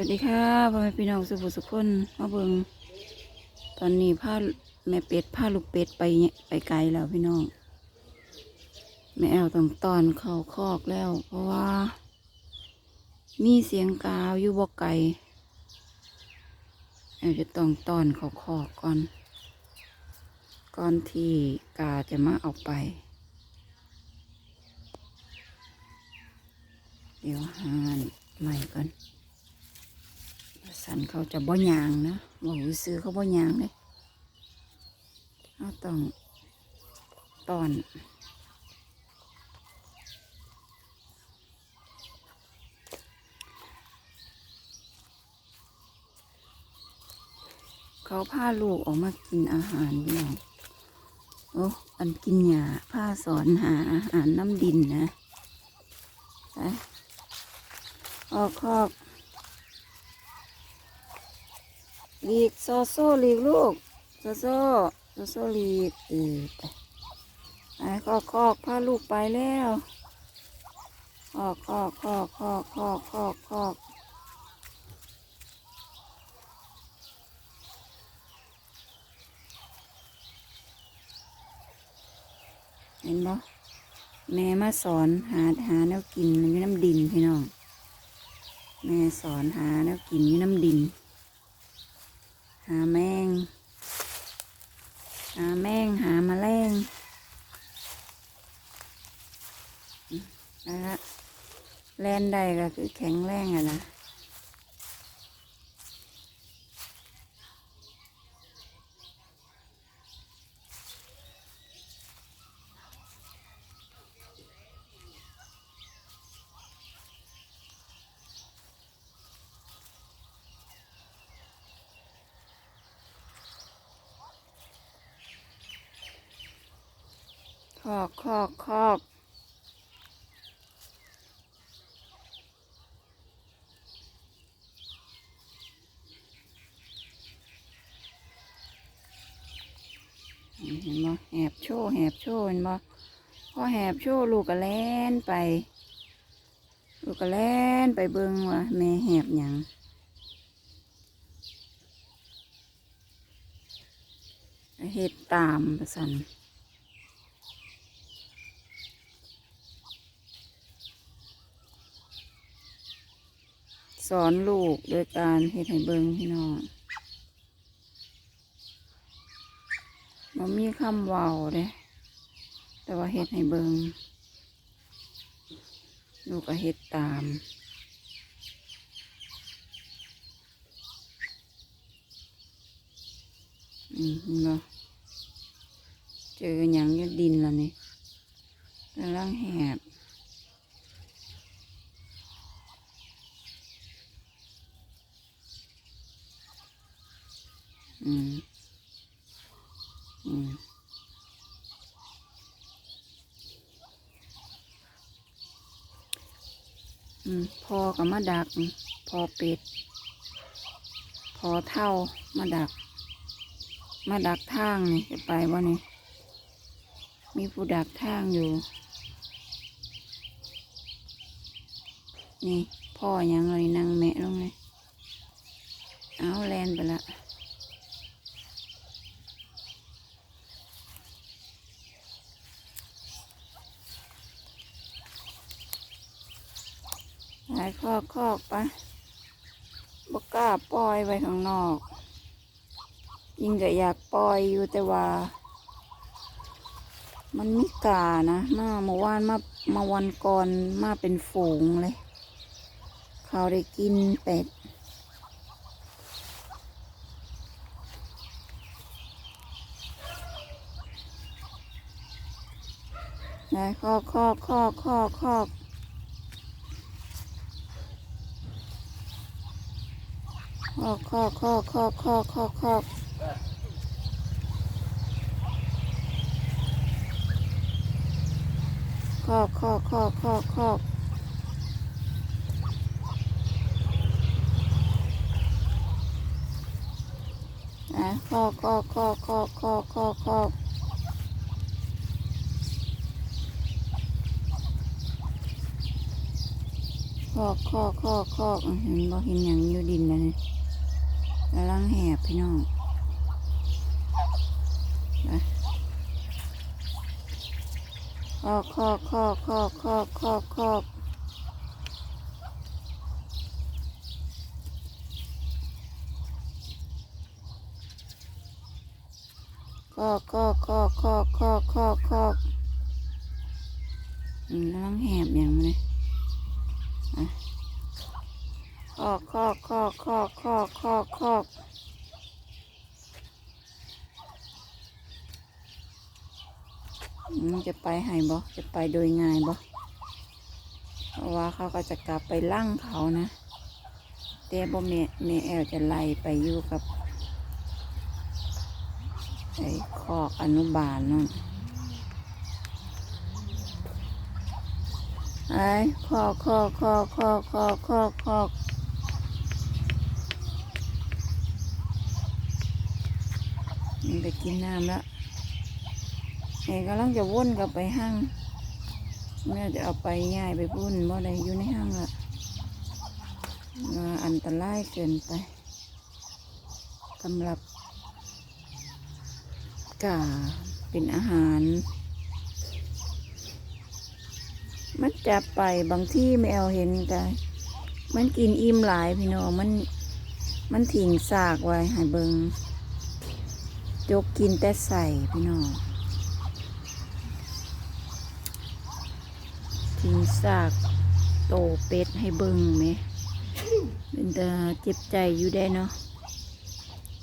วัสดีค่ะพ่อแม่พี่น้องสุภุสุคนมาเบิงตอนนี้พาแม่เป็ดพาลูกเป็ดไปเนี่ยไปไกลแล้วพี่น้อง แม่แอลต้องตอนเข้าคอกแล้ว เพราะว่า มีเสียงกาวอยู่บ่ไกลแอลจะต้องตอนเข้าคอกก่อน ก่อนที่กาจะมาเอาไป เดี๋ยวหาใหม่ก่อน สันเขาจะบ่ยางนะบอกวิซื้อเขาบ่ยางเลยเราต้องตอนเขาพาลูกออกมากินอาหารพี่น้องโอ้อันกินหญ้าพาสอนหาอาหารน้ำดินนะไปออกคอก หลีกโซโซหลีกลูกโซโซโซโซหลีกเออไปไปคอกคอกพาลูกไปแล้วคอกคอกคอกคอกคอกคอกคอกเห็นบ่แม่มาสอนหาหาแนวกินอยู่น้ำดินพี่น้อง แม่สอนหาแนวกินอยู่น้ำดิน หาแมง หาแมงหาแมลงนะฮะแลนใดก็คือแข็งแรงอะนะ อกคอกคอกเห็นบ่แหบโชว์แหบโชว์เห็นบ่พอแหบโชว์ลูกก็แลนไป ลูกก็แลนไปเบิ่งว่าแม่แหบหยังเฮ็ดตามประสัน สอนลูกโดยการเฮ็ดให้เบิงพี่น้องมันมีคำเว้าเด้แต่ว่าเฮ็ดให้เบิงลูกก็เฮ็ดตามอืมเห็นบ่เจอหยังยัดดินแล้วนี่กำลังแหบ อืมอืม อืมพอกับมาดัก พอเป็ด พอเท่ามาดัก มาดักทางนี่จะไปว่านี่ มีผู้ดักทางอยู่ นี่ พ่อยังเลยนั่งแมะลงเลย เอาแลนไปละ หายคอกคอกไปบกล้าปล่อยไว้ข้างนอกยิงก็อยากปล่อยอยู่แต่ว่า มันไม่กานะมาเมื่อวานมามาวันก่อนมาเป็นฝูงเลย เขาได้กินเป็ดนายคอกคอกคอกคอกคอก อกคอกคอกคอกคอกคอกคอกคอกคอกคอกคอกคอกนะคอกคอกคอกคอกคอกคอกคอกคอกคอกคอกคอกเห็นบ่เห็นหยังอยู่ดินแล้วนี่ กำลังแหบพี่น้องไปคอกคอกคอกคอกคอกคอกคอกคอกคอกคอกคอกคอกคอกคอกอืมกำลังแหบอย่างมันเลย คอกคอกคอกคอกคอกคอกคอกจะไปให้บ่จะไปโดยง่ายบ่เพราะว่าเขาก็จะกลับไปลั่งเขานะแต่บ่แม่แม่แอลจะไล่ไปอยู่กับไอ้คอกอนุบาลนั่นไอ้คอกคอกคอกคอกคอกคอกคอก นไปกินน้ำแล้วไอ้กำลังจะวนกลับไปห้างแม่จะเอาไปง่ายไปพุ่นบ่ได้อยู่ในห้างละว่าอันตรายเกินไปสำหรับกาเป็นอาหาร มันจะไปบางที่ไม่เอาเห็นกันมันกินอิ่มหลายพี่น้องมันมันถิ่งสากไว้ให้เบิง จกกินแต่ใส่พี่น้องถิ่งสากโตเป็ดให้เบิงไหมเป็นแต่เจ็บใจอยู่ได้เนาะ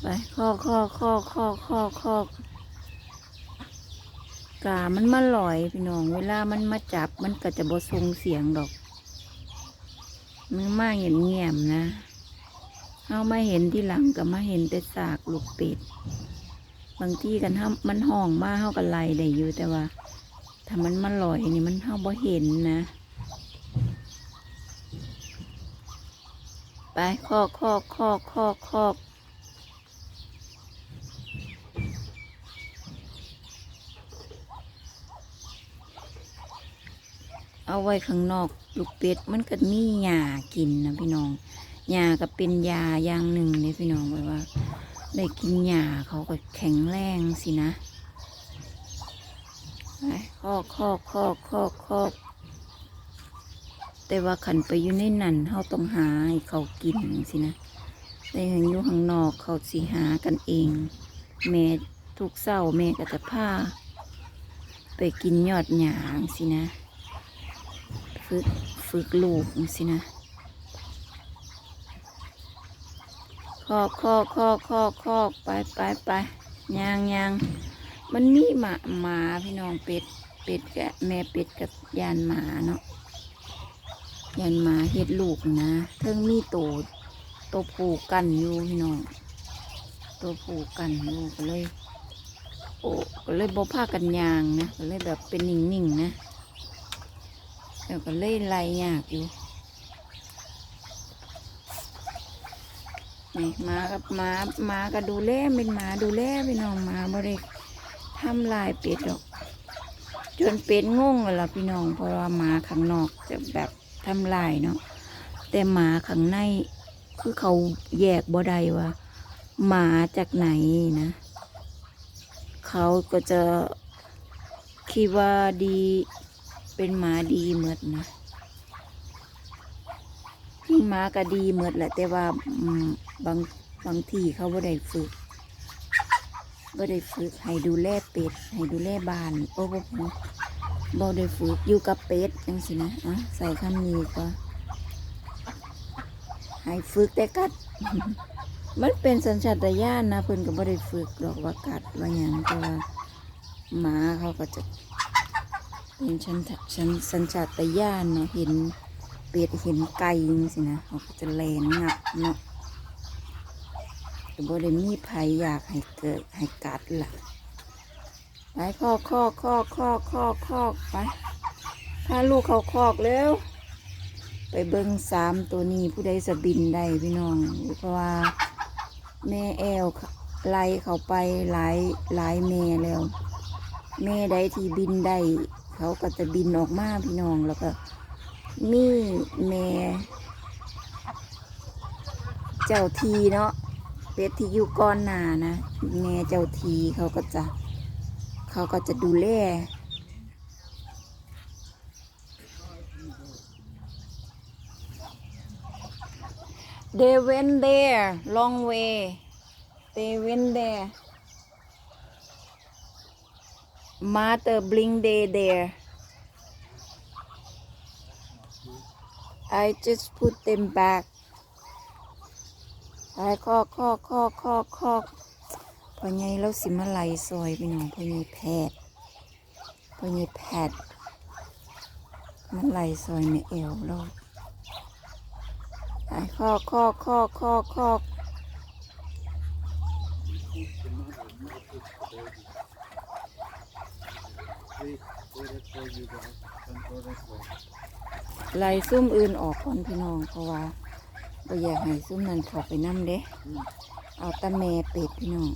ไปข้อข้อข้อข้อข้อข้อกามันมาลอยพี่น้อง เวลามันมาจับมันก็จะบ่ทรงเสียงดอกมันมาเห็นเงียบนะเอามาเห็นที่หลังก็มาเห็นแต่สากลูกเป็ด บางที่กันถ้ามันห้องมาเฮากันไล่ได้อยู่แต่ว่าถ้ามันมาลอยนี่มันเฮาบ่เห็นนะ ไปคอกคอกคอกคอกคอกเอาไว้ข้างนอกลูกเป็ดมันก็มีหญ้ากินนะพี่น้องหญ้าก็เป็นยาอย่างหนึ่งเนี่ยพี่น้องไว้ว่า ได้กินหญ้าเขาก็แข็งแรงสินะไปคอกคอกคอกคอกคอกแต่ว่าขันไปอยู่ในนั่นเขาต้องหาให้เขากินสินะ แต่หังอยู่ข้างนอกเขาสิหากันเอง แม่ทุกเศร้าแม่ก็จะพาไปกินยอดหยางสินะ ฝึกฝึกลูกสินะ อกคอกคอกคอกคอกไปไปไปยางยางมันมีหมาหมาพี่น้องเป็ดเป็ดกับแม่เป็ดกับยานหมาเนาะยานหมาเฮ็ดลูกนะเทิงมีโตโตวผูกกันอยู่พี่น้องโตวผูกกันอยู่ก็เลยโอ้ก็เลยบ่พากันยางนะก็เลยแบบเป็นนิ่งๆนะแล้วก็เล่นไรยากอยู่ นี่หมากับหมาหมาก็ดูแลเป็นหมาดูแลพี่น้องหมาบ่ได้ทำลายเป็ดหรอก จนเป็ดงงเลยล่ะพี่น้องเพราะว่าหมาข้างนอกจะแบบทำลายเนาะแต่หมาข้างในคือเขาแยกบ่ได้ว่าหมาจากไหนนะ เขาก็จะคิดว่าดีเป็นหมาดีเหมือดนะ หมาก็ดีเหมือดแหละ แต่ว่าบางบางทีเขาบ่ได้ฝึกบ่ได้ฝึกให้ดูแลเป็ด ให้ดูแลบ้าน โอ้บ่บ่บ่ได้ฝึกอยู่กับเป็ดจังสินะอะใส่คำนี้ก็ให้ฝึกแต่กัด มันเป็นสัญชาตญาณนะเพิ่นก็บ่ได้ฝึกหรอกว่ากัดว่าหยังแต่ว่าหมาเขาก็จะเป็นชันชันสัญชาตญาณเนาะเห็น เป็ดเห็นไก่สินะเขาก็จะแลนงับเนาะแต่บ่ได้มีภัยอยากให้เกิดให้กัดล่ะไปคอกคอกคอกคอกคอกคอกไปพาลูกเขาคอกแล้ว ไปเบิ้งสามตัวนี้ผู้ใดจะบินได้พี่น้อง เพราะว่าแม่แอลไล่เขาไปหลายหลายแม่แล้ว แม่ใดที่บินได้เขาก็จะบินออกมาพี่น้องแล้วก็ มี่แม่ เจ้าทีเนาะเป็ดที่อยู่ก้อนหนานะแม่เจ้าทีเขาก็จะ เขาก็จะดูแลเดเวนเดร์ลองเวเดเวนเดร์มาเตอร์บลิงเดเดร์ I just put them back. ไปคอกคอกคอกคอกคอพอไงเราสิมาไหลซอยพี่น้องพอไงแพทย์พอไงแพทย์มันไหลซอยในเอวเราไปคอกคอกคอกคอกคอก ไล่ซุ่มอื่นออกก่อนพี่น้องเพราะว่าบ่อยากให้ซุ่มนั้นเข้าไปนั่เด้ เอาตะแม่เป็ดพี่น้อง